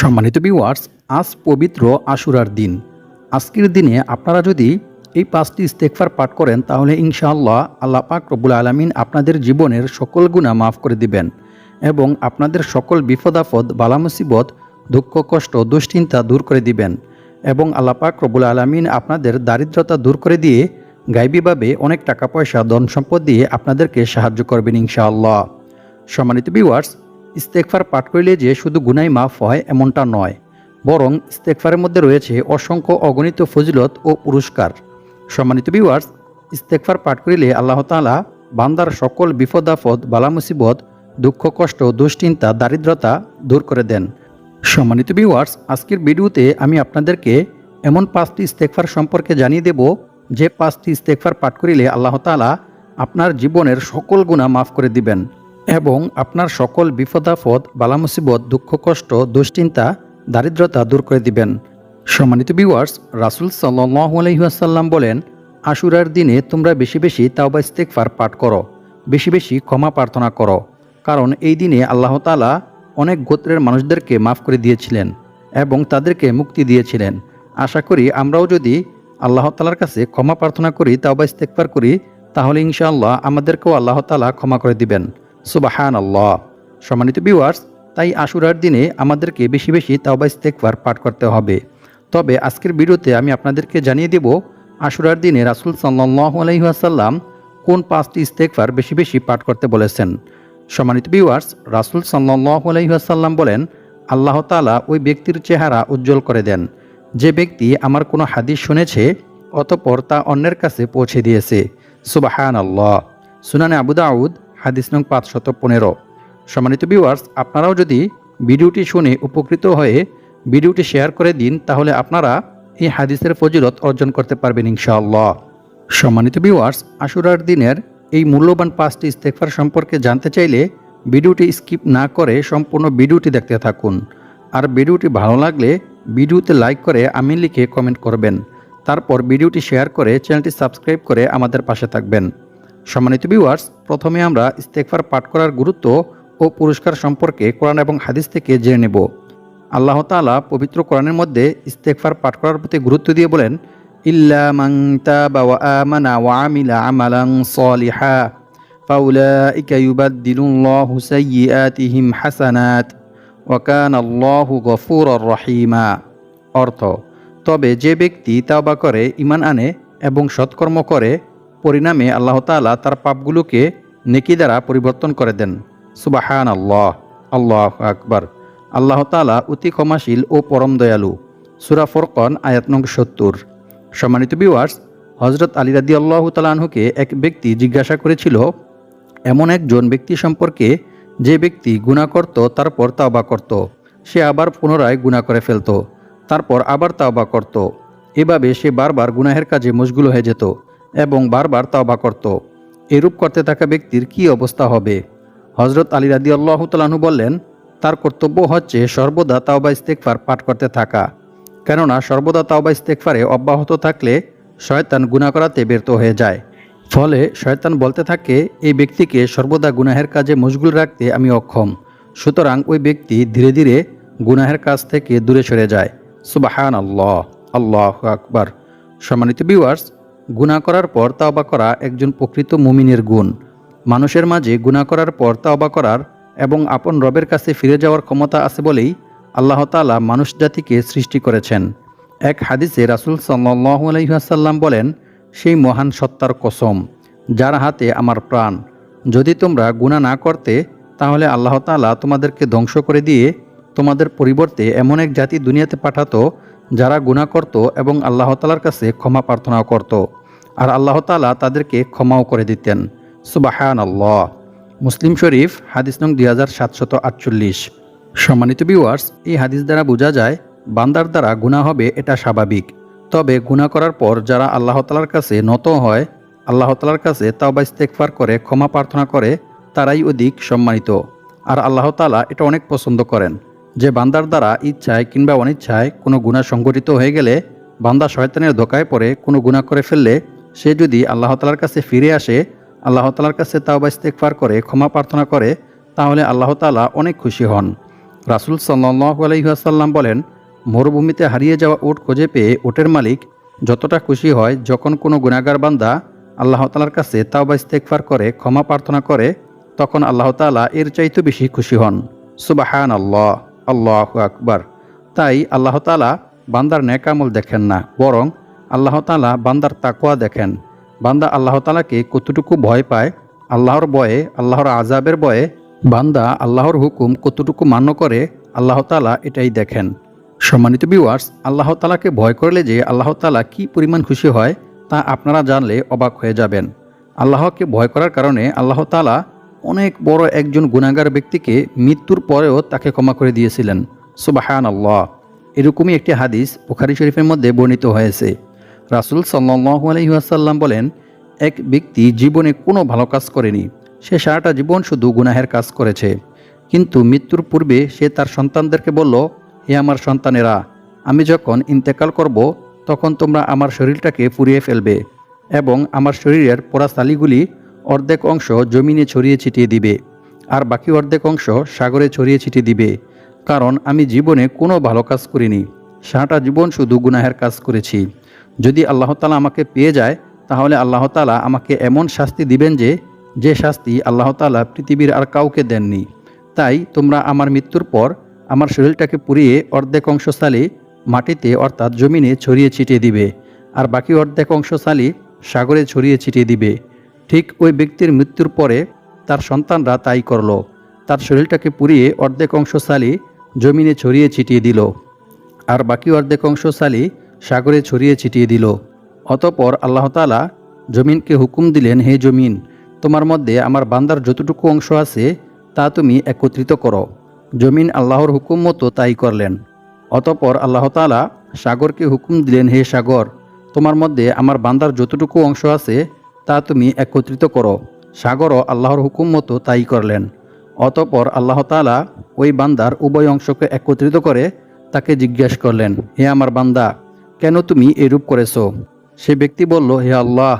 সম্মানিত ভিউয়ার্স আজ পবিত্র আশুরার দিন। আজকের দিনে আপনারা যদি এই পাঁচটি ইস্তেকফার পাঠ করেন, তাহলে ইনশাআল্লাহ আল্লাহ পাক রব্বুল আলমিন আপনাদের জীবনের সকল গুণা মাফ করে দিবেন এবং আপনাদের সকল বিপদাফদ বালা মুসিবত, দুঃখ, কষ্ট, দুশ্চিন্তা দূর করে দিবেন এবং আল্লাহ পাক রব্বুল আলমিন আপনাদের দারিদ্রতা দূর করে দিয়ে গাইবীভাবে অনেক টাকা পয়সা, ধন সম্পদ দিয়ে আপনাদেরকে সাহায্য করবেন ইনশাআল্লাহ। সম্মানিত ভিউয়ার্স ইস্তেকফার পাঠ করলে যে শুধু গুনাই মাফ হয় এমনটা নয়, বরং ইস্তেকফারের মধ্যে রয়েছে অসংখ্য অগণিত ফজিলত ও পুরস্কার। সম্মানিত ভিউয়ার্স ইস্তেকফার পাঠ করিলে আল্লাহ তাআলা বান্দার সকল বিপদাফদ বালা মুসিবত দুঃখ, কষ্ট, দুশ্চিন্তা, দারিদ্রতা দূর করে দেন। সম্মানিত ভিউয়ার্স আজকের ভিডিওতে আমি আপনাদেরকে এমন পাঁচটি ইস্তেকফার সম্পর্কে জানিয়ে দেব, যে পাঁচটি ইস্তেকফার পাঠ করিলে আল্লাহ তাআলা আপনার জীবনের সকল গুণা মাফ করে দিবেন। এবং আপনার সকল বিপদাফদ বালা মুসিবত দুঃখ, কষ্ট, দুশ্চিন্তা, দারিদ্রতা দূর করে দিবেন। সম্মানিত বিওয়ার্স রাসুল সাল্লাহ আলহিহাসাল্লাম বলেন, আশুরার দিনে তোমরা বেশি বেশি তাওবা ইস্তেকফার পাঠ করো, বেশি বেশি ক্ষমা প্রার্থনা করো, কারণ এই দিনে আল্লাহ তালা অনেক গোত্রের মানুষদেরকে মাফ করে দিয়েছিলেন এবং তাদেরকে মুক্তি দিয়েছিলেন। আশা করি আমরাও যদি আল্লাহ তালার কাছে ক্ষমা প্রার্থনা করি, তাওবা ইস্তেকফার করি, তাহলে ইনশাআল্লাহ আমাদেরকেও আল্লাহ তালা ক্ষমা করে দিবেন। সুবাহান আল্লাহ সম্মানিত ভিউয়ার্স তাই আশুরার দিনে আমাদেরকে বেশি বেশি তাওবা ইস্তেকবার পাঠ করতে হবে। তবে আজকের ভিডিওতে আমি আপনাদেরকে জানিয়ে দেব, আশুরার দিনে রাসুল সাল্লাহ আলহিহাসাল্লাম কোন পাঁচটি ইস্তেকবার বেশি বেশি পাঠ করতে বলেছেন। সম্মানিত ভিউয়ার্স রাসুল সাল্লাহ আলহিহাসাল্লাম বলেন, আল্লাহ তালা ওই ব্যক্তির চেহারা উজ্জ্বল করে দেন। যে ব্যক্তি আমার কোনো হাদিস শুনেছে, অতপর তা অন্যের কাছে পৌঁছে দিয়েছে। সুবাহান আল্লাহ সুনানে আবু দাউদ হাদিস নং পাঁচশত পনেরো। সম্মানিত ভিউয়ার্স আপনারাও যদি ভিডিওটি শুনে উপকৃত হয়ে ভিডিওটি শেয়ার করে দিন, তাহলে আপনারা এই হাদিসের ফজিলত অর্জন করতে পারবেন ইনশাআল্লাহ। সম্মানিত ভিউয়ার্স আশুরার দিনের এই মূল্যবান পাঁচটি ইস্তেকফার সম্পর্কে জানতে চাইলে ভিডিওটি স্কিপ না করে সম্পূর্ণ ভিডিওটি দেখতে থাকুন। আর ভিডিওটি ভালো লাগলে ভিডিওতে লাইক করে আমি লিখে কমেন্ট করবেন। তারপর ভিডিওটি শেয়ার করে চ্যানেলটি সাবস্ক্রাইব করে আমাদের পাশে থাকবেন। সম্মানিত ভিউয়ার্স প্রথমে আমরা ইস্তেকফার পাঠ করার গুরুত্ব ও পুরস্কার সম্পর্কে কোরআন এবং হাদিস থেকে জেনে নেব। আল্লাহ তাআলা পবিত্র কোরআনের মধ্যে ইস্তেকফার পাঠ করার প্রতি গুরুত্ব দিয়ে বলেন, ইল্লা তাবা ওয়া ওয়া সলিহা অর্থ, তবে যে ব্যক্তি তাওবা করে ইমান আনে এবং সৎকর্ম করে পরিণামে আল্লাহ তাআলা তার পাপগুলোকে নেকি দ্বারা পরিবর্তন করে দেন। সুবাহান আল্লাহ আল্লাহ আকবর। আল্লাহ তাআলা অতি ক্ষমাশীল ও পরম দয়ালু। সুরা ফরকন, আয়াত নং সত্তর। সম্মানিত বিওয়ার্স হজরত আলী রাদি আল্লাহ তালাহুকে এক ব্যক্তি জিজ্ঞাসা করেছিল, এমন একজন ব্যক্তি সম্পর্কে যে ব্যক্তি গুণা করত, তারপর তাওবা করত, সে আবার পুনরায় গুণা করে ফেলত, তারপর আবার তাওবা করত, এভাবে সে বারবার গুনাহের কাজে মশগুল হয়ে যেত। এবং বারবার তাওবা করত। এরূপ করতে থাকা ব্যক্তির কি অবস্থা হবে? হজরত আলী রাদি আল্লাহ তালাহু বললেন, তার কর্তব্য হচ্ছে সর্বদা তাওবা ইস্তেকফার পাঠ করতে থাকা। কেননা সর্বদা তাওবা ইস্তেকফারে অব্যাহত থাকলে শয়তান গুণা করাতে ব্যর্থ হয়ে যায়। ফলে শয়তান বলতে থাকে, এই ব্যক্তিকে সর্বদা গুনাহের কাজে মশগুল রাখতে আমি অক্ষম। সুতরাং ওই ব্যক্তি ধীরে ধীরে গুনাহের কাজ থেকে দূরে সরে যায়। সুবাহান আল্লাহ আল্লাহ আকবার। সম্মানিত ভিউয়ার্স গুণা করার পর তাওবা করা একজন প্রকৃত মুমিনের গুণ। মানুষের মাঝে গুণা করার পর তাওবা করার এবং আপন রবের কাছে ফিরে যাওয়ার ক্ষমতা আছে বলেই আল্লাহ তালা মানুষ জাতিকে সৃষ্টি করেছেন। এক হাদিসে রাসুল সাল্লাহ বলেন, সেই মহান সত্তার কসম, যার হাতে আমার প্রাণ। যদি তোমরা গুণা না করতে, তাহলে আল্লাহ তালা তোমাদেরকে ধ্বংস করে দিয়ে তোমাদের পরিবর্তে এমন এক জাতি দুনিয়াতে পাঠাতো, যারা গুণা করত এবং আল্লাহ তালার কাছে ক্ষমা প্রার্থনাও করত। আর আল্লাহ তালা তাদেরকে ক্ষমাও করে দিতেন। সুবাহান আল্লাহ মুসলিম শরীফ, হাদিস নং দুই হাজার সাতশত আটচল্লিশ। সম্মানিত ভিউয়ার্স এই হাদিস দ্বারা বোঝা যায়, বান্দার দ্বারা গুণা হবে এটা স্বাভাবিক। তবে গুণা করার পর যারা আল্লাহ তালার কাছে নত হয়, আল্লাহ তালার কাছে তাওবা ইস্তেকফার করে, ক্ষমা প্রার্থনা করে, তারাই অধিক সম্মানিত। আর আল্লাহ তালা এটা অনেক পছন্দ করেন। যে বান্দার দ্বারা ইচ্ছায় কিংবা অনিচ্ছায় কোনো গুণা সংঘটিত হয়ে গেলে, বান্দা শয়তানের ধোকায় পড়ে কোনো গুণা করে ফেললে সে যদি আল্লাহ তালার কাছে ফিরে আসে, আল্লাহ তালার কাছে তাওবা ইস্তেকফার করে, ক্ষমা প্রার্থনা করে, তাহলে আল্লাহ তালা অনেক খুশি হন। রাসুল সাল্লাহ আলহিহাসাল্লাম বলেন, মরুভূমিতে হারিয়ে যাওয়া উট খুঁজে পেয়ে উটের মালিক যতটা খুশি হয়, যখন কোনো গুণাগার বান্দা আল্লাহ তালার কাছে তাওবা ইস্তেকফার করে, ক্ষমা প্রার্থনা করে, তখন আল্লাহ তালা এর চাইতে বেশি খুশি হন। সুবাহান আল্লাহ আল্লাহ আকবার। তাই আল্লাহ তালা বান্দার ন্যাকামল দেখেন না, বরং আল্লাহ তালা বান্দার তাকোয়া দেখেন। বান্দা আল্লাহ তালাকে কতটুকু ভয় পায়, আল্লাহর বয়ে আল্লাহর আজাবের বয়ে বান্দা আল্লাহর হুকুম কতটুকু মান্য করে, আল্লাহ তালা এটাই দেখেন। সম্মানিত বিওয়ার্স আল্লাহ তালাকে ভয় করলে যে আল্লাহ তালা কি পরিমাণ খুশি হয়, তা আপনারা জানলে অবাক হয়ে যাবেন। আল্লাহকে ভয় করার কারণে আল্লাহ তালা অনেক বড় একজন গুণাগার ব্যক্তিকে মৃত্যুর পরেও তাকে ক্ষমা করে দিয়েছিলেন। সুবাহান আল্লাহ এরকমই একটি হাদিস বুখারি শরীফের মধ্যে বর্ণিত হয়েছে। রাসুল সাল্লাহ আলহিহাসাল্লাম বলেন, এক ব্যক্তি জীবনে কোনো ভালো কাজ করেনি, সে সারাটা জীবন শুধু গুনাহের কাজ করেছে। কিন্তু মৃত্যুর পূর্বে সে তার সন্তানদেরকে বলল, হে আমার সন্তানেরা, আমি যখন ইন্তেকাল করব, তখন তোমরা আমার শরীরটাকে পুড়িয়ে ফেলবে এবং আমার শরীরের পোড়াশালিগুলি অর্ধেক অংশ জমিনে ছড়িয়ে ছিটিয়ে দিবে, আর বাকি অর্ধেক অংশ সাগরে ছড়িয়ে ছিটিয়ে দিবে। কারণ আমি জীবনে কোনো ভালো কাজ করিনি, সারাটা জীবন শুধু গুনাহের কাজ করেছি। যদি আল্লাহ তালা আমাকে পেয়ে যায়, তাহলে আল্লাহ তালা আমাকে এমন শাস্তি দিবেন যে যে শাস্তি আল্লাহ তালা পৃথিবীর আর কাউকে দেননি। তাই তোমরা আমার মৃত্যুর পর আমার শরীরটাকে পুড়িয়ে অর্ধেক অংশ সালি মাটিতে অর্থাৎ জমিনে ছড়িয়ে ছিটিয়ে দিবে, আর বাকি অর্ধেক অংশ সালি সাগরে ছড়িয়ে ছিটিয়ে দিবে। ঠিক ওই ব্যক্তির মৃত্যুর পরে তার সন্তানরা তাই করল। তার শরীরটাকে পুড়িয়ে অর্ধেক অংশ সালি জমিনে ছড়িয়ে ছিটিয়ে দিল, আর বাকি অর্ধেক অংশ সালি সাগরে ছড়িয়ে ছিটিয়ে দিল। অতপর আল্লাহতালা জমিনকে হুকুম দিলেন, হে জমিন, তোমার মধ্যে আমার বান্দার যতটুকু অংশ আছে, তা তুমি একত্রিত করো। জমিন আল্লাহর হুকুম মতো তাই করলেন। অতপর আল্লাহ তালা সাগরকে হুকুম দিলেন, হে সাগর, তোমার মধ্যে আমার বান্দার যতটুকু অংশ আছে, তা তুমি একত্রিত করো। সাগরও আল্লাহর হুকুম মতো তাই করলেন। অতপর আল্লাহ তালা ওই বান্দার উভয় অংশকে একত্রিত করে তাকে জিজ্ঞেস করলেন, হে আমার বান্দা কেন তুমি এরূপ করেছ? সে ব্যক্তি বলল, হে আল্লাহ,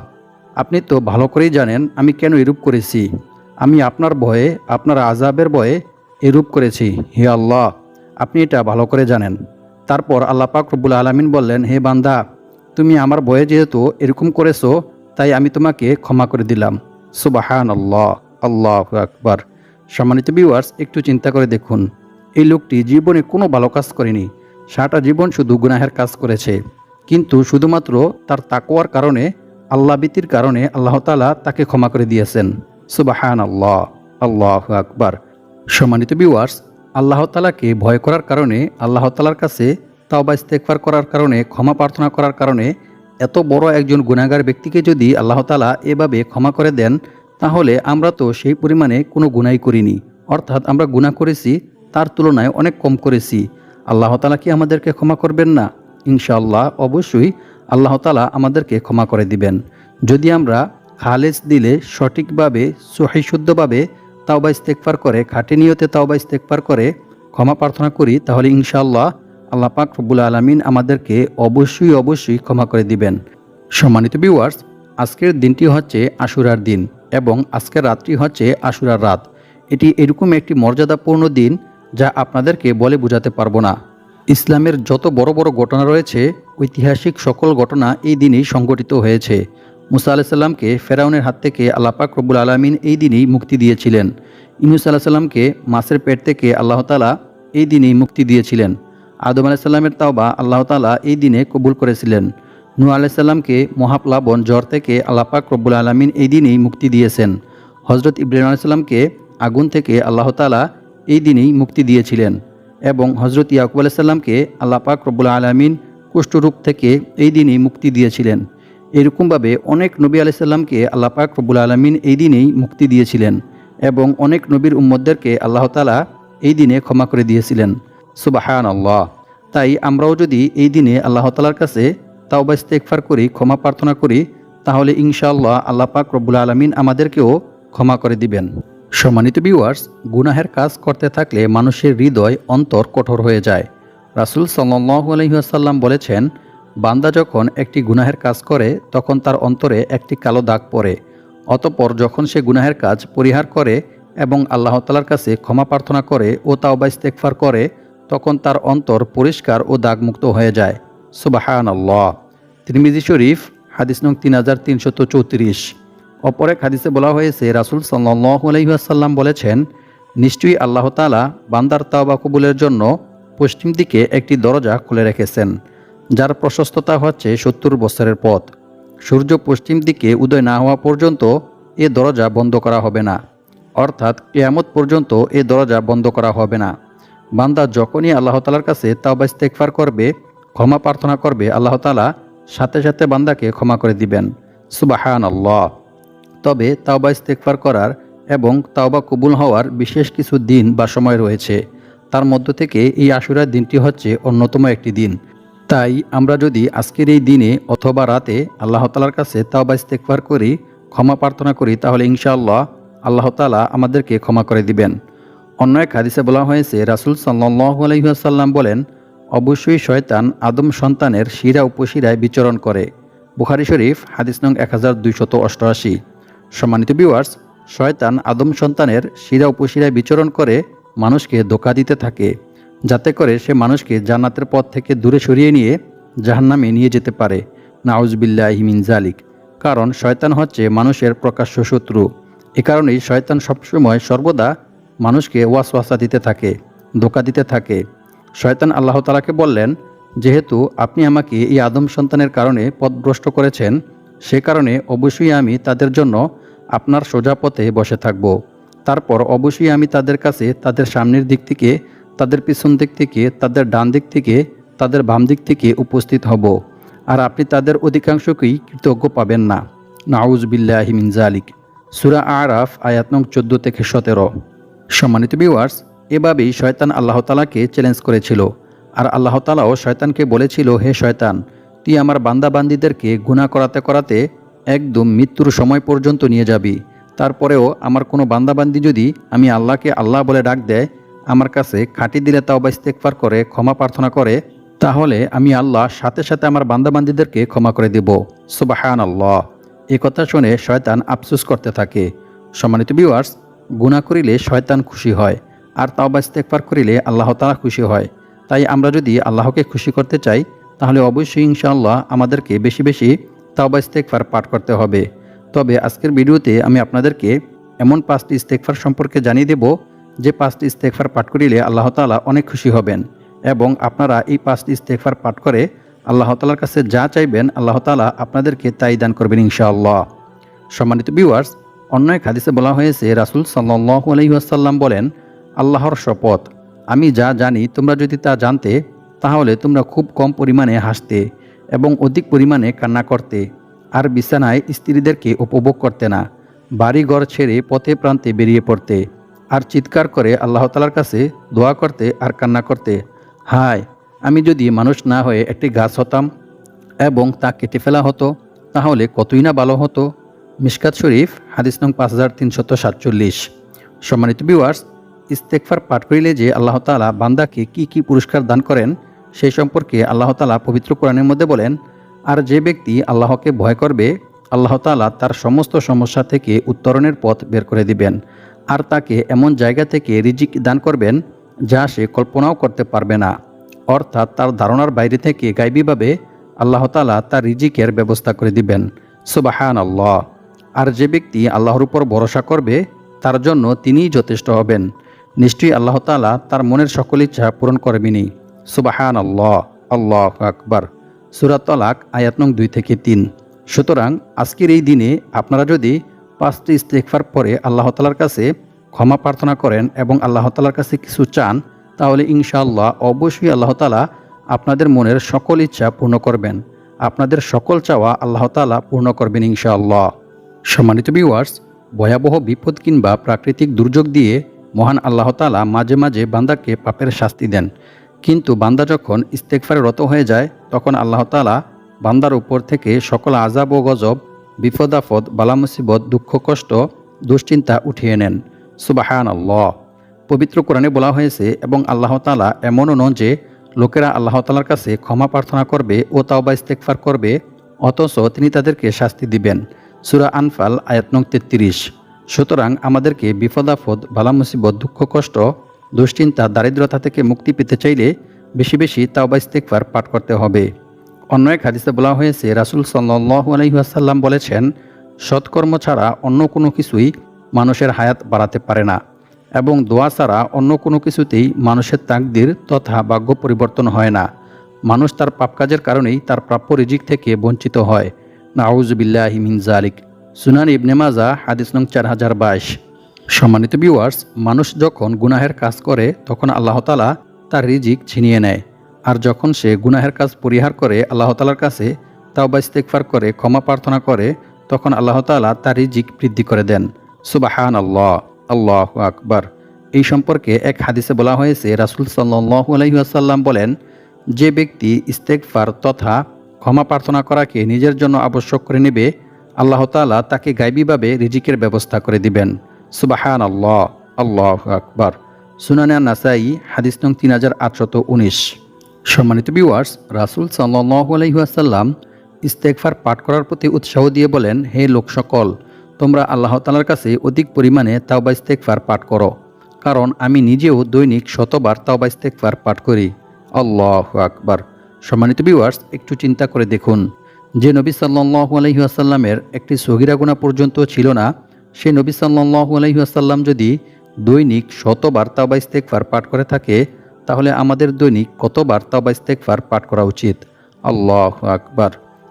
আপনি তো ভালো করেই জানেন আমি কেন এরূপ করেছি। আমি আপনার ভয়ে, আপনার আজাবের ভয়ে এরূপ করেছি। হে আল্লাহ, আপনি এটা ভালো করে জানেন। তারপর আল্লাহ পাক রব্বুল আলমিন বললেন, হে বান্দা, তুমি আমার ভয়ে যেহেতু এরকম করেছ, তাই আমি তোমাকে ক্ষমা করে দিলাম। সুবাহান আল্লাহ আল্লাহ আকবার। সম্মানিত ভিউয়ার্স একটু চিন্তা করে দেখুন, এই লোকটি জীবনে কোনো ভালো কাজ করেনি। সারাটা জীবন শুধু গুনাহের কাজ করেছে। কিন্তু শুধুমাত্র তার তাকোয়ার কারণে, আল্লাহ বিতির কারণে আল্লাহ তালা তাকে ক্ষমা করে দিয়েছেন। সুবাহান আল্লাহ আল্লাহ আকবার। সম্মানিত ভিউয়ার্স আল্লাহ তালাকে ভয় করার কারণে, আল্লাহ তালার কাছে তাওবা ইস্তেকফার করার কারণে, ক্ষমা প্রার্থনা করার কারণে এত বড় একজন গুণাগার ব্যক্তিকে যদি আল্লাহ তালা এভাবে ক্ষমা করে দেন, তাহলে আমরা তো সেই পরিমাণে কোনো গুণাই করিনি। অর্থাৎ আমরা গুণা করেছি, তার তুলনায় অনেক কম করেছি। আল্লাহ তালা কি আমাদেরকে ক্ষমা করবেন না? ইনশাআল্লাহ, অবশ্যই আল্লাহ তালা আমাদেরকে ক্ষমা করে দিবেন। যদি আমরা খালেজ দিলে সঠিকভাবে সহিশুদ্ধভাবে তাওবা ইস্তেকফার করে, খাটি নিয়তে তাওবা ইস্তেকফার করে ক্ষমা প্রার্থনা করি, তাহলে ইনশাআল্লাহ আল্লাহ পাক রব্বুল আলমিন আমাদেরকে অবশ্যই অবশ্যই ক্ষমা করে দিবেন। সম্মানিত ভিউয়ার্স আজকের দিনটি হচ্ছে আশুরার দিন এবং আজকের রাত্রি হচ্ছে আশুরার রাত। এটি এরকম একটি মর্যাদাপূর্ণ দিন যা আপনাদেরকে বলে বোঝাতে পারব না। ইসলামের যত বড় বড় ঘটনা রয়েছে, ঐতিহাসিক সকল ঘটনা এই দিনেই সংঘটিত হয়েছে। মুসা আলাহিসাল্লামকে ফেরাউনের হাত থেকে আল্লাপাক রব্বুল আলমিন এই দিনেই মুক্তি দিয়েছিলেন। ইনুস আল্লাহ সাল্লামকে মাছের পেট থেকে আল্লাহ তালা এই দিনেই মুক্তি দিয়েছিলেন। আদম আলাহিসাল্লামের তাওবা আল্লাহ তালা এই দিনে কবুল করেছিলেন। নু আলাইসাল্লামকে মহাপ্লাবন জ্বর থেকে আল্লাপাক রব্বুল আলমিন এই দিনেই মুক্তি দিয়েছেন। হজরত ইব্রাহিম আলাইসাল্লামকে আগুন থেকে আল্লাহ তালা এই দিনেই মুক্তি দিয়েছিলেন এবং হজরত ইয়াকুব আলাইসাল্লামকে আল্লাহ পাক রব্বুল আলমিন কুষ্ঠরোগ থেকে এই দিনেই মুক্তি দিয়েছিলেন। এরকমভাবে অনেক নবী আলাইসাল্লামকে আল্লাহ পাক রব্বুল আলমিন এই দিনেই মুক্তি দিয়েছিলেন এবং অনেক নবীর উম্মদদেরকে আল্লাহ তালা এই দিনে ক্ষমা করে দিয়েছিলেন। সুবাহান আল্লাহ তাই আমরাও যদি এই দিনে আল্লাহ তালার কাছে তাওবা ইস্তেকফার করি, ক্ষমা প্রার্থনা করি, তাহলে ইনশাআল্লাহ আল্লাহ পাক রব্বুল আলমিন আমাদেরকেও ক্ষমা করে দিবেন। সম্মানিত ভিউয়ার্স গুনাহের কাজ করতে থাকলে মানুষের হৃদয় অন্তর কঠোর হয়ে যায়। রাসুল সাল্লু আলহিহাসাল্লাম বলেছেন, বান্দা যখন একটি গুনাহের কাজ করে, তখন তার অন্তরে একটি কালো দাগ পড়ে। অতপর যখন সে গুনাহের কাজ পরিহার করে এবং আল্লাহ তালার কাছে ক্ষমা প্রার্থনা করে ও তাওবা ইস্তেকফার করে, তখন তার অন্তর পরিষ্কার ও দাগমুক্ত হয়ে যায়। সুবাহান আল্লাহ তিরমিজি শরীফ, হাদিস নং তিন হাজার তিনশত চৌত্রিশ। অপর এক হাদিসে বলা হয়েছে, রাসুল সাল্লাহ আলহিহাসাল্লাম বলেছেন, নিশ্চয়ই আল্লাহ তালা বান্দার তাওবা কবুলের জন্য পশ্চিম দিকে একটি দরজা খুলে রেখেছেন, যার প্রশস্ততা হচ্ছে সত্তর বছরের পথ। সূর্য পশ্চিম দিকে উদয় না হওয়া পর্যন্ত এ দরজা বন্ধ করা হবে না। অর্থাৎ কেয়ামত পর্যন্ত এ দরজা বন্ধ করা হবে না। বান্দা যখনই আল্লাহ তালার কাছে তাওবা ইস্তেকফার করবে, ক্ষমা প্রার্থনা করবে, আল্লাহ তালা সাথে সাথে বান্দাকে ক্ষমা করে দিবেন। সুবাহান আল্লাহ তবে তাওবা ইস্তেকফার করার এবং তাওবা কবুল হওয়ার বিশেষ কিছু দিন বা সময় রয়েছে। তার মধ্য থেকে এই আশুরার দিনটি হচ্ছে অন্যতম একটি দিন। তাই আমরা যদি আজকের এই দিনে অথবা রাতে আল্লাহ তালার কাছে তাওবা ইস্তেকফার করি, ক্ষমা প্রার্থনা করি, তাহলে ইনশাআল্লাহ আল্লাহ তালা আমাদেরকে ক্ষমা করে দিবেন। অন্য এক হাদিসে বলা হয়েছে, রাসুল সাল্লাহ আলহিহাসাল্লাম বলেন, অবশ্যই শয়তান আদম সন্তানের শিরা উপশিরায় বিচরণ করে। বুখারি শরীফ, হাদিস নং এক হাজার দুইশত অষ্টআশি। সম্মানিত বিওয়ার্স শয়তান আদম সন্তানের শিরা উপশিরায় বিচরণ করে মানুষকে ধোকা দিতে থাকে, যাতে করে সে মানুষকে জান্নাতের পথ থেকে দূরে সরিয়ে নিয়ে জাহান্নামে নিয়ে যেতে পারে। নাউজবিল্লাহ মিন জালিক। কারণ শয়তান হচ্ছে মানুষের প্রকাশ্য শত্রু। এ কারণেই শয়তান সবসময় সর্বদা মানুষকে ওয়াসওয়াসা দিতে থাকে, ধোকা দিতে থাকে। শয়তান আল্লাহ তালাকে বললেন, যেহেতু আপনি আমাকে এই আদম সন্তানের কারণে পথভ্রষ্ট করেছেন সে কারণে অবশ্যই আমি তাদের জন্য আপনার সোজা পথে বসে থাকব। তারপর অবশ্যই আমি তাদের কাছে তাদের সামনের দিক থেকে, তাদের পিছন দিক থেকে, তাদের ডান দিক থেকে, তাদের বাম দিক থেকে উপস্থিত হব। আর আপনি তাদের অধিকাংশকেই কৃতজ্ঞ পাবেন না। নাউজ বিল্লাহ মিন জালিক সুরা আরাফ, আয়াত নং চোদ্দ থেকে সতেরো। সম্মানিত বিওয়ার্স এভাবেই শয়তান আল্লাহ তালাকে চ্যালেঞ্জ করেছিল। আর আল্লাহ তালাও শয়তানকে বলেছিল, হে শয়তান তুই আমার বান্দাবান্দিদেরকে গুণা করাতে করাতে একদম মৃত্যুর সময় পর্যন্ত নিয়ে যাবি। তারপরেও আমার কোনো বান্দাবান্দি যদি আমি আল্লাহকে আল্লাহ বলে ডাক দেয়, আমার কাছে খাঁটি দিলে তাও বা ইস্তেকফার করে, ক্ষমা প্রার্থনা করে, তাহলে আমি আল্লাহ সাথে সাথে আমার বান্দাবান্দিদেরকে ক্ষমা করে দেব। সুবাহান আল্লাহ এ কথা শুনে শয়তান আফসুস করতে থাকে। সম্মানিত ভিউয়ার্স গুণা করিলে শয়তান খুশি হয়, আর তাওবা ইস্তেকফার করিলে আল্লাহ তালা খুশি হয়। তাই আমরা যদি আল্লাহকে খুশি করতে চাই তাহলে অবশ্যই ইনশাআল্লাহ আমাদেরকে বেশি বেশি তাওবা ইস্তেকফার পাঠ করতে হবে। তবে আজকের ভিডিওতে আমি আপনাদেরকে এমন পাঁচটি ইস্তেকফার সম্পর্কে জানিয়ে দেব, যে পাঁচটি ইস্তেকফার পাঠ করিলে আল্লাহ তালা অনেক খুশি হবেন এবং আপনারা এই পাঁচটি ইস্তেকফার পাঠ করে আল্লাহ তালার কাছে যা চাইবেন আল্লাহ তালা আপনাদেরকে তাই দান করবেন ইনশাআল্লাহ। সম্মানিত ভিউয়ার্স অন্য এক হাদিসে বলা হয়েছে, রাসুল সাল্লাহ আলহিহাসাল্লাম বলেন, আল্লাহর শপথ, আমি যা জানি তোমরা যদি তা জানতে তাহলে তোমরা খুব কম পরিমাণে হাসতে এবং অধিক পরিমাণে কান্না করতে। আর বিছানায় স্ত্রীদেরকে উপভোগ করতে না। বাড়ি ঘর ছেড়ে পথে প্রান্তে বেরিয়ে পড়তে। আর চিৎকার করে আল্লাহ তালার কাছে দোয়া করতে আর কান্না করতে। হায়, আমি যদি মানুষ না হয়ে একটি গাছ হতাম এবং তা কেটে ফেলা হতো, তাহলে কতই না ভালো হতো? মিশকাত শরীফ, হাদিস নং পাঁচ হাজার তিনশত সাতচল্লিশ। সম্মানিত বিওয়ার্স ইস্তেকফার পাঠ করিলে যে আল্লাহ তালা বান্দাকে কি কি পুরস্কার দান করেন সেই সম্পর্কে আল্লাহ তালা পবিত্র কোরআনের মধ্যে বলেন, আর যে ব্যক্তি আল্লাহকে ভয় করবে, আল্লাহ তালা তার সমস্ত সমস্যা থেকে উত্তরণের পথ বের করে দিবেন। আর তাকে এমন জায়গা থেকে রিজিক দান করবেন, যা সে কল্পনাও করতে পারবে না। অর্থাৎ তার ধারণার বাইরে থেকে গাইবীভাবে আল্লাহ তালা তার রিজিকের ব্যবস্থা করে দিবেন। সুবাহান আল্লাহ আর যে ব্যক্তি আল্লাহর উপর ভরসা করবে, তার জন্য তিনিই যথেষ্ট হবেন। নিশ্চয়ই আল্লাহ তালা তার মনের সকল ইচ্ছা পূরণ করবেনি সুবাহান আল্লাহ আল্লাহ আকবার। সুরাত তলাক, আয়াত নং দুই থেকে তিন। সুতরাং আজকের এই দিনে আপনারা যদি পাঁচটি ইস্তেকফার পরে আল্লাহ তালার কাছে ক্ষমা প্রার্থনা করেন এবং আল্লাহ তালার কাছে কিছু চান, তাহলে ইনশাআল্লাহ অবশ্যই আল্লাহ তালা আপনাদের মনের সকল ইচ্ছা পূর্ণ করবেন। আপনাদের সকল চাওয়া আল্লাহ তালা পূর্ণ করবেন ইনশাআল্লাহ। সম্মানিত ভিউয়ার্স ভয়াবহ বিপদ কিংবা প্রাকৃতিক দুর্যোগ দিয়ে মহান আল্লাহ তালা মাঝে মাঝে বান্দাকে পাপের শাস্তি দেন। কিন্তু বান্দা যখন ইস্তেকফারে রত হয়ে যায়, তখন আল্লাহ তালা বান্দার উপর থেকে সকল আজাব ও গজব বিপদাফদ বালামুসিবত, দুঃখ, কষ্ট, দুশ্চিন্তা উঠিয়ে নেন। সুবাহান আল্লাহ পবিত্র কোরআনে বলা হয়েছে, এবং আল্লাহ তালা এমনও নন যে লোকেরা আল্লাহ তালার কাছে ক্ষমা প্রার্থনা করবে ও তাওবা ইস্তেকফার করবে, অথচ তিনি তাদেরকে শাস্তি দিবেন। সুরা আনফাল, আয়াত নং তেত্রিশ। সুতরাং আমাদেরকে বিপদাফদ বালা মুসিবত দুঃখ, কষ্ট দুশ্চিন্তা দারিদ্রতা থেকে মুক্তি পেতে চাইলে বেশি বেশি তাওবা ইস্তেকবার পাঠ করতে হবে। অন্য এক হাদিসে বলা হয়েছে, রাসুল সাল্লু আলহিহাসাল্লাম বলেছেন, সৎকর্ম ছাড়া অন্য কোনো কিছুই মানুষের হায়াত বাড়াতে পারে না এবং দোয়া ছাড়া অন্য কোনো কিছুতেই মানুষের তাকদির তথা ভাগ্য পরিবর্তন হয় না। মানুষ তার পাপ কাজের কারণেই তার প্রাপ্য রিজিক থেকে বঞ্চিত হয়। নাউজবিল্লাহ মিন জালিক সুনান ইবনে মাজা, হাদিস নং চার হাজার বাইশ। সম্মানিত ভিউয়ার্স মানুষ যখন গুনাহের কাজ করে, তখন আল্লাহ তালা তার রিজিক ছিনিয়ে নেয়। আর যখন সে গুনাহের কাজ পরিহার করে, আল্লাহ তালার কাছে তাওবা ইস্তেকফার করে, ক্ষমা প্রার্থনা করে, তখন আল্লাহ তালা তার রিজিক বৃদ্ধি করে দেন। সুবাহান আল্লাহ আল্লাহ আকবার। এই সম্পর্কে এক হাদিসে বলা হয়েছে, রাসুল সাল্লু আলহিহাসাল্লাম বলেন, যে ব্যক্তি ইস্তেকফার তথা ক্ষমা প্রার্থনা করাকে নিজের জন্য আবশ্যক করে নেবে, আল্লাহ তালা তাকে গাইবীভাবে রিজিকের ব্যবস্থা করে দিবেন। সুবাহান আল্লাহ আল্লাহ আকবার। সুনানা নাসাই হাদিস নং তিন হাজার আটশত উনিশ। সম্মানিত বিওয়ার্স রাসুল সাল্লু আলহিহাসাল্লাম ইস্তেকফার পাঠ করার প্রতি উৎসাহ দিয়ে বলেন, হে লোক সকল, তোমরা আল্লাহ তালার কাছে অধিক পরিমাণে তাওবা ইস্তেকফার পাঠ করো। কারণ আমি নিজেও দৈনিক শতবার তাওবা ইস্তেকফার পাঠ করি। আল্লাহ আকবার। সম্মানিত বিওয়ার্স একটু চিন্তা করে দেখুন, যে নবী সাল্লাহু আলহিহাসাল্লামের একটি সগিরা গুণা পর্যন্ত ছিল না সেই নবী সাল্লাহু আলহিহাসাল্লাম যদি দৈনিক শত শতবার তাওবা ইস্তেকফার পাঠ করে থাকে, তাহলে আমাদের দৈনিক কত কতবার তাওবা ইস্তেকফার পাঠ করা উচিত? আল্লাহ আকবার।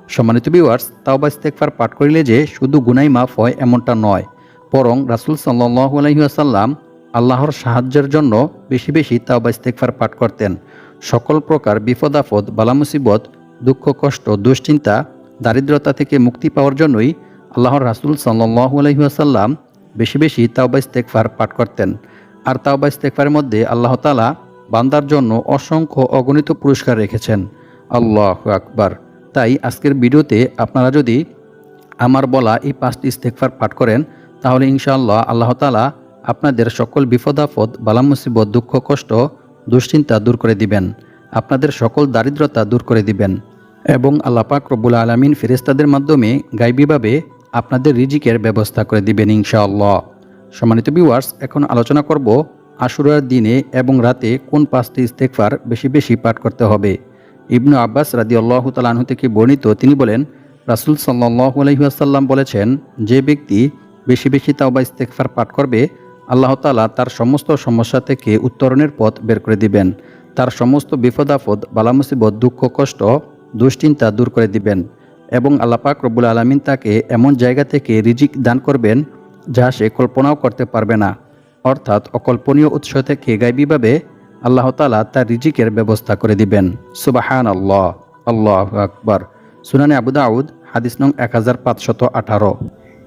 সম্মানিত বিওয়ার্স তাওবা ইস্তেকফার পাঠ করিলে যে শুধু গুনাই মাফ হয় এমনটা নয়, বরং রাসুল সাল্লাহু আলহিহাসাল্লাম আল্লাহর সাহায্যের জন্য বেশি বেশি তাও তাওবা ইস্তেকফার পাঠ করতেন। সকল প্রকার বিপদ আপদ, বালামুসিবত, দুঃখ কষ্ট, দুশ্চিন্তা, দারিদ্রতা থেকে মুক্তি পাওয়ার জন্যই আল্লাহর রাসুল সাল্লাহু আলহিহাসাল্লাম বেশি বেশি তাওবা ইস্তেকফার পাঠ করতেন। আর তাওবা ইস্তেকফারের মধ্যে আল্লাহ তালা বান্দার জন্য অসংখ্য অগণিত পুরস্কার রেখেছেন। আল্লাহ আকবার। তাই আজকের ভিডিওতে আপনারা যদি আমার বলা এই পাঁচটি ইস্তেকফার পাঠ করেন, তাহলে ইনশাআল্লাহ আল্লাহ তালা আপনাদের সকল বিপদাফদ বালামুসিবত দুঃখ, কষ্ট, দুশ্চিন্তা দূর করে দিবেন। আপনাদের সকল দারিদ্রতা দূর করে দিবেন। এবং আল্লাপাক রব্বুল আলমিন ফেরেস্তাদের মাধ্যমে গাইবীভাবে আপনাদের রিজিকের ব্যবস্থা করে দিবেন ইনশাআল্লাহ। সম্মানিত ভিউয়ার্স এখন আলোচনা করব আশুরার দিনে এবং রাতে কোন পাঁচটি ইস্তেকফার বেশি বেশি পাঠ করতে হবে। ইবনু আব্বাস রাদি আল্লাহ তালাহু থেকে বর্ণিত তিনি বলেন, রাসুল সাল্লাহ আলহিহাসাল্লাম বলেছেন, যে ব্যক্তি বেশি বেশি তাওবা ইস্তেকফার পাঠ করবে, আল্লাহ তালা তার সমস্ত সমস্যা থেকে উত্তরণের পথ বের করে দিবেন। তার সমস্ত বিপদাফদ বালামুসিবত দুঃখ, কষ্ট, দুশ্চিন্তা দূর করে দিবেন। এবং আল্লাপাক রব্বুল আলমিন তাকে এমন জায়গা থেকে রিজিক দান করবেন যা সে কল্পনাও করতে পারবে না। অর্থাৎ অকল্পনীয় উৎস থেকে গাইবীভাবে আল্লাহ তালা তার রিজিকের ব্যবস্থা করে দিবেন। সুবাহান আল্লাহ আল্লাহ আকবর। সুনানে আবু দাউদ, হাদিস নং এক হাজার পাঁচশত আঠারো।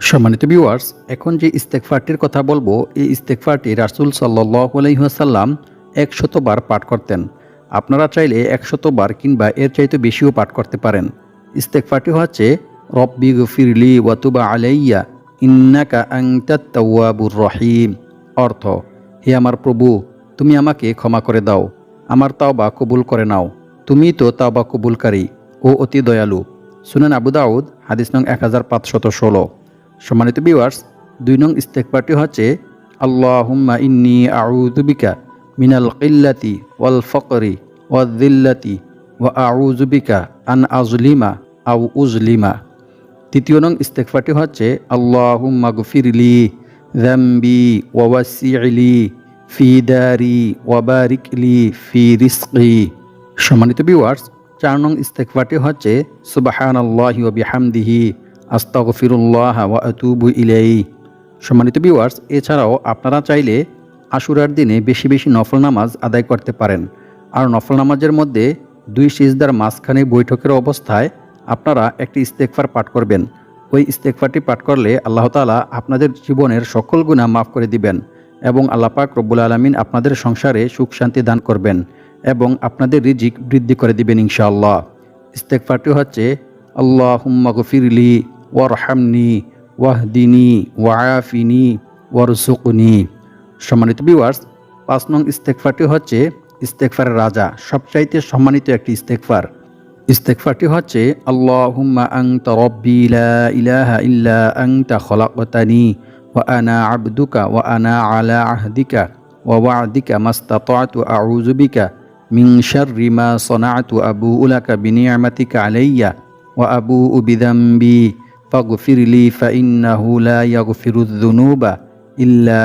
সম্মানিত ভিউয়ার্স এখন যে ইস্তেকফারটির কথা বলব, এই ইস্তেকফারটি রাসুল সাল্লাহ আলহিহাসাল্লাম একশতবার পাঠ করতেন। আপনারা চাইলে একশতবার কিংবা এর চাইতে বেশিও পাঠ করতে পারেন। ইস্তেকফারটি হচ্ছে, রব্বি গফিরলি ওয়াতুবা আলাইয়া, ইন্নাকা আংতাত তাওয়াবুর রহিম। অর্থ, হে আমার প্রভু, তুমি আমাকে ক্ষমা করে দাও, আমার তাওবা কবুল করে নাও। তুমি তো তাওবা কবুলকারী ও অতি দয়ালু। সুনান আবু দাউদ, হাদিস নং এক হাজার পাঁচশত ষোলো। সম্মানিত বিওয়ার্স দুই নং ইস্তেকবারটি হচ্ছে, আল্লাহুম্মা ইন্নি আউযুবিকা মিনাল কিল্লাতি ওয়াল ফকরি ওয়াদিল্লাতি ওয়া আউযুবিকা আন আজলিমা আউ উজলিমা তৃতীয় নং ইস্তেকফারটি হচ্ছে আল্লাহুম্মা গফিরলি ذنبي ووسع لي في داري وبارك لي في رزقي সম্মানিত ভিউয়ার্স চার নং ইস্তেকফারটি হচ্ছে সুবাহান আল্লাহ বিহামদিহি আস্তাগফিরুল্লাহ ওয়া আতুবু ইলাই সম্মানিত ভিউয়ার্স এছাড়াও আপনারা চাইলে আশুরার দিনে বেশি বেশি নফল নামাজ আদায় করতে পারেন আর নফল নামাজের মধ্যে দুই সিজদার মাঝখানে বৈঠকের অবস্থায় আপনারা একটি ইস্তেকফার পাঠ করবেন। ওই ইস্তেকফারটি পাঠ করলে আল্লাহ তালা আপনাদের জীবনের সকল গুণা মাফ করে দিবেন এবং আল্লাহ পাক রব্বুল আলমিন আপনাদের সংসারে সুখ শান্তি দান করবেন এবং আপনাদের রিজিক বৃদ্ধি করে দিবেন ইনশাআল্লাহ। ইস্তেকফারটি হচ্ছে আল্লাহ হুম্মা গফিরলি ওয়ারহামনি ওয়াহদিনী ওয়াফিনি ওয়ারসুকনি সম্মানিত ভিউয়ার্স পাঁচ নং ইস্তেকফারটি হচ্ছে ইস্তেকফারের রাজা সবচাইতে সম্মানিত একটি ইস্তেকফার ইস্তেকফারটি হচ্ছে আল্লাহ ইলাহা ইল্লা ইল্লা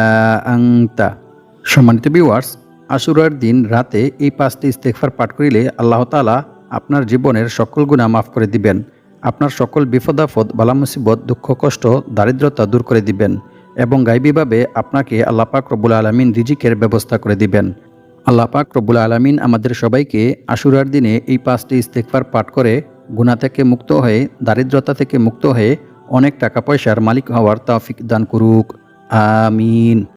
সম্মানিত ভিউয়ার্স আশুরার দিন রাতে এই পাঁচটি ইস্তেগফার পাঠ করিলে আল্লাহ তাআলা আপনার জীবনের সকল গুনাহ মাফ করে দিবেন। আপনার সকল বিপদাফদ বালা মুসিবত, দুঃখ, কষ্ট, দারিদ্রতা দূর করে দিবেন এবং গাইবীভাবে আপনাকে আল্লাহ পাক রব্বুল আলমিন রিজিকের ব্যবস্থা করে দিবেন। আল্লাহ পাক রব্বুল আলমিন আমাদের সবাইকে আশুরার দিনে এই পাঁচটি ইস্তেগফার পাঠ করে গুনাহ থেকে মুক্ত হয়ে, দারিদ্রতা থেকে মুক্ত হয়ে অনেক টাকা পয়সার মালিক হওয়ার তাফিক দান করুক। আমিন।